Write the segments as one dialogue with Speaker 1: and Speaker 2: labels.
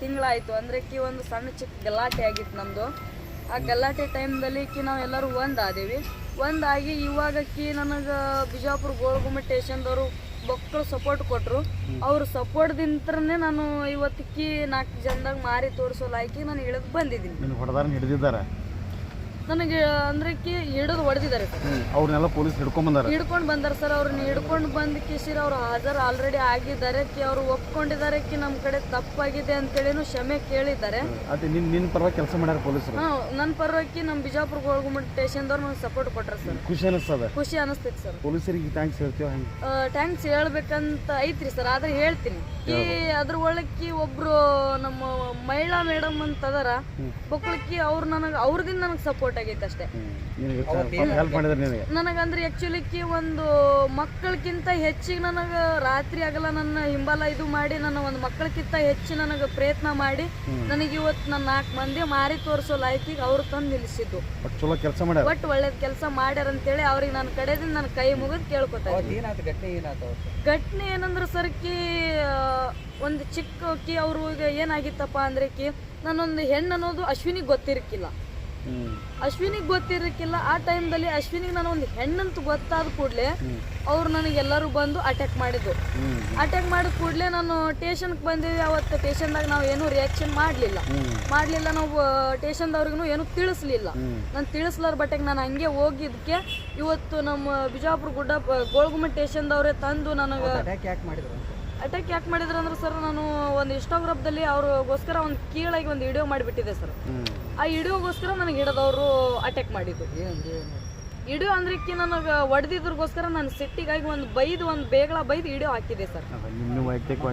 Speaker 1: ತಿಂಗಳಾಯ್ತು. ಅಂದ್ರೆ ಕಿ ಒಂದು ಸಣ್ಣ ಚಿಕ್ಕ ಗಲಾಟೆ ಆಗಿತ್ತು ನಮ್ಮದು ಆ ಗಲಾಟೆ ಟೈಮ್ದಲ್ಲಿ ಕಿ ನಾವು ಎಲ್ಲರೂ ಒಂದಾದೇವಿ ಒಂದಾಗಿ ಇವಾಗ ಕಿ ನನಗೆ ಬಿಜಾಪುರ ಗೋಳಗುಮ್ಮ ಸ್ಟೇಷನ್ದವರು ಮಕ್ಕಳು ಸಪೋರ್ಟ್ ಕೊಟ್ಟರು ಅವ್ರ ಸಪೋರ್ಟ್ದಿಂತ್ರನೇ ನಾನು ಇವತ್ತಿಕ್ಕಿ ನಾಲ್ಕು ಜನದಾಗ ಮಾರಿ ತೋರಿಸೋ ಲಾಯ್ಕಿ ನಾನು ಇಳಿದು ಬಂದಿದ್ದೀನಿ.
Speaker 2: ಹೊಡೆದಾರ ಹಿಡಿದಿದ್ದಾರೆ.
Speaker 1: ನನಗೆ ಅಂದ್ರೆ ಕಿ ಹಿಡಿದು ಹೊಡೆದಿದ್ದಾರೆ ಸರ್.
Speaker 2: ಅವ್ರನ್ನೆಲ್ಲ ಪೊಲೀಸ್ ಹಿಡ್ಕೊಂಬಂದಾರ
Speaker 1: ಹಿಡ್ಕೊಂಡು ಬಂದಾರ ಸರ್ ಅವ್ರನ್ನ ಹಿಡ್ಕೊಂಡು ಬಂದ ಕಿಶಿರ್ ಅವ್ರು ಹಾಜರ್ ಆಲ್ರೆಡಿ ಆಗಿದ್ದಾರೆ. ಕಿ ಅವ್ರು ಒಪ್ಕೊಂಡಿದ್ದಾರೆ. ಕಿ ನಮ್ಮ ಕಡೆ ತಪ್ಪಾಗಿದೆ ಅಂತೇಳಿನೂ ಕ್ಷಮೆ ಕೇಳಿದ್ದಾರೆ.
Speaker 2: ಅದೇ ನಿನ್ನ ಪರವಾಗಿ ಕೆಲಸ ಮಾಡ್ಯಾರ ಪೊಲೀಸರು.
Speaker 1: ಹಾ ನನ್ನ ಪರವಾಗಿ ನಮ್ಮ ಬಿಜಾಪುರ ಗೋಳ್ಗುಮ್ಮಟ್ ಸ್ಟೇಷನ್ದವ್ರು ನನಗೆ ಸಪೋರ್ಟ್ ಕೊಟ್ರ ಸರ್.
Speaker 2: ಖುಷಿ ಅನಿಸ್ತದ?
Speaker 1: ಖುಷಿ ಅನಿಸ್ತೈತಿ ಸರ್.
Speaker 2: ಪೊಲೀಸರಿಗೆ ಥ್ಯಾಂಕ್ಸ್ ಹೇಳ್ತೀವಿ
Speaker 1: ಥ್ಯಾಂಕ್ಸ್ ಹೇಳ್ಬೇಕಂತ ಐತ್ರಿ ಸರ್ ಆದ್ರೆ ಹೇಳ್ತೀನಿ. ಈ ಅದ್ರ ಒಳಕ್ಕಿ ಒಬ್ರು ನಮ್ಮ ಮಹಿಳಾ ಮೇಡಮ್ ಅಂತ ಅದಾರ ಮಕ್ಕಳಕ್ಕಿ ಅವ್ರು ನನಗೆ ಅವ್ರದಿಂದ ನನಗೆ ಸಪೋರ್ಟ್ ಆಗೈತೆ ಅಷ್ಟೇ.
Speaker 2: ನಿನಗೆ ಹೆಲ್ಪ್ ಮಾಡಿದ್ರೆ ನಿನಗೆ
Speaker 1: ನನಗಂದ್ರೆ ಆ್ಯಕ್ಚುಲಿಕ್ಕೆ ಒಂದು ಮಕ್ಕಳಕ್ಕಿಂತ ಹೆಚ್ಚಿಗೆ ನನಗೆ ರಾತ್ರಿ ಆಗಲ್ಲ ನನ್ನ ಹಿಂಬಲ ಇದು ಮಾಡಿ ನನ್ನ ಒಂದು ಮಕ್ಕಳಕ್ಕಿಂತ ಹೆಚ್ಚು ನನಗೆ ಪ್ರಯತ್ನ ಮಾಡಿ ನನಗೆ ಇವತ್ತು ನನ್ನ ನಾಲ್ಕು ಮಂದಿ ಮಾರಿ ತೋರಿಸೋ ಲೈಫಿಗೆ ಅವ್ರು ತಂದು ನಿಲ್ಲಿಸಿದ್ದು
Speaker 2: ಚಲೋ ಕೆಲಸ ಮಾಡ್ಯಾರ.
Speaker 1: ಬಟ್ ಒಳ್ಳೇದು ಕೆಲಸ ಮಾಡ್ಯಾರ ಅಂತೇಳಿ ಅವ್ರಿಗೆ ನನ್ನ ಕಡೆದಿಂದ ನನ್ನ ಕೈ ಮುಗಿದು ಕೇಳ್ಕೊತಾ
Speaker 3: ಘಟನೆ
Speaker 1: ಏನಂದ್ರೆ ಸರ್ಕಿ ಒಂದು ಚಿಕ್ಕ ಕಿ ಅವರು ಈಗ ಏನಾಗಿತ್ತಪ್ಪ ಅಂದ್ರೆ ಕಿ ನಾನೊಂದು ಹೆಣ್ಣು ಅನ್ನೋದು ಅಶ್ವಿನಿಗೆ ಗೊತ್ತಿರಕ್ಕಿಲ್ಲ
Speaker 2: ಹ್ಞೂ
Speaker 1: ಅಶ್ವಿನಿಗೆ ಗೊತ್ತಿರಕ್ಕಿಲ್ಲ ಆ ಟೈಮ್ದಲ್ಲಿ ಅಶ್ವಿನಿಗೆ ನಾನು ಒಂದು ಹೆಣ್ಣಂತ ಗೊತ್ತಾದ ಕೂಡಲೇ ಅವ್ರು ನನಗೆ ಎಲ್ಲರೂ ಬಂದು ಅಟ್ಯಾಕ್
Speaker 2: ಮಾಡಿದ್ರು.
Speaker 1: ಅಟ್ಯಾಕ್ ಮಾಡಿದ ಕೂಡಲೇ ನಾನು ಟೇಷನ್ಗೆ ಬಂದಿದ್ದೆ ಅವತ್ತು ಟೇಷನ್ದಾಗ ನಾವು ಏನೂ ರಿಯಾಕ್ಷನ್ ಮಾಡಲಿಲ್ಲ. ಮಾಡಲಿಲ್ಲ ನಾವು ಟೇಷನ್ದವ್ರಿಗೂ ಏನೂ ತಿಳಿಸ್ಲಿಲ್ಲ. ನಾನು ತಿಳಿಸ್ಲಾರ ಬಟ್ಟೆಗೆ ನಾನು ಹಂಗೆ ಹೋಗಿದ್ದಕ್ಕೆ ಇವತ್ತು ನಮ್ಮ ಬಿಜಾಪುರ ಗುಡ್ಡ ಗೋಳ್ಗುಮ್ಮ ಟೇಷನ್ದವ್ರೆ ತಂದು ನನಗೆ
Speaker 3: ಅಟ್ಯಾಕ್ ಯಾಕೆ ಮಾಡಿದ್ರು
Speaker 1: ಅಟ್ಯಾಕ್ ಯಾಕೆ ಮಾಡಿದ್ರು ಅಂದ್ರೆ ಸರ್ ನಾನು ಒಂದು ಇನ್ಸ್ಟಾಗ್ರಾಮ್ದಲ್ಲಿ ಅವ್ರಿಗೋಸ್ಕರ ಒಂದು ಕೀಳಾಗಿ ಒಂದು ವಿಡಿಯೋ ಮಾಡಿಬಿಟ್ಟಿದೆ ಸರ್. ಆ ವಿಡಿಯೋಗೋಸ್ಕರ ನನಗೆ ಹಿಡಿದವರು ಅಟ್ಯಾಕ್
Speaker 3: ಮಾಡಿದ್ರು ಇಡೀ
Speaker 1: ಅಂದ್ರೆ ಅಂದ್ರಕ್ಕೆ ನನಗೆ ಹೊಡೆದಿದ್ರಗೋಸ್ಕರ ನಾನು ಸಿಟ್ಟಿಗಾಗಿ ಒಂದು ಬೈದು ಒಂದು ಬೇಗಳ ಬೈದು ವಿಡಿಯೋ ಹಾಕಿದೆ ಸರ್.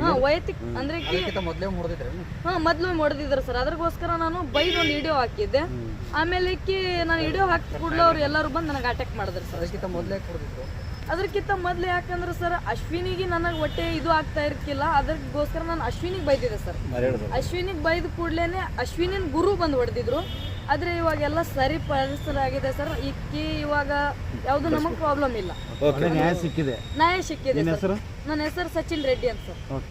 Speaker 1: ಹಾಂ ವೈಯಕ್ತಿಕ ಅಂದ್ರೆ ಕಿ
Speaker 3: ಮೊದ್ಲು ಮೊದಲೇ ಮುರಿದಿದ್ರೆ
Speaker 1: ಹಾಂ ಮೊದಲು ಹೊಡೆದಿದ್ರು ಸರ್. ಅದ್ರಗೋಸ್ಕರ ನಾನು ಬೈದು ಒಂದು ವಿಡಿಯೋ ಹಾಕಿದ್ದೆ. ಆಮೇಲೆ ನಾನು ವಿಡಿಯೋ ಹಾಕಿ ಕೂಡಲೇ ಅವ್ರು ಎಲ್ಲರೂ ಬಂದು ನನಗೆ ಅಟ್ಯಾಕ್ ಮಾಡಿದ್ರು ಸರ್
Speaker 3: ಅದಕ್ಕಿಂತ ಮೊದಲೇ ಕೊಡ್ತಿದ್ರು
Speaker 1: ಅದಕ್ಕಿಂತ ಮೊದಲು ಯಾಕಂದ್ರೆ ಸರ್ ಅಶ್ವಿನಿಗೆ ನನಗೆ ಹೊಟ್ಟೆ ಇದು ಆಗ್ತಾ ಇರ್ಕಿಲ್ಲ. ಅದಕ್ಕೋಸ್ಕರ ನಾನು ಅಶ್ವಿನಿಗೆ ಬೈದಿದ್ದೆ ಸರ್ ಅಶ್ವಿನಿಗೆ ಬೈದ ಕೂಡಲೇ ಅಶ್ವಿನಿನ ಗುರು ಬಂದು ಹೊಡೆದಿದ್ರು. ಆದರೆ ಇವಾಗೆಲ್ಲ ಸರಿ ಪರಿಸರಾಗಿದೆ ಸರ್ ಈಕಿ ಇವಾಗ ಯಾವುದು ನಮಗೆ ಪ್ರಾಬ್ಲಮ್ ಇಲ್ಲ.
Speaker 2: ನ್ಯಾಯ ಸಿಕ್ಕಿದೆ.
Speaker 1: ನ್ಯಾಯ ಸಿಕ್ಕಿದೆ
Speaker 2: ನಿನ್ನ
Speaker 1: ಸರ್
Speaker 2: ಹೆಸರು?
Speaker 1: ನನ್ನ ಹೆಸರು ಸಚಿನ್ ರೆಡ್ಡಿ ಅಂತ ಸರ್
Speaker 2: ಓಕೆ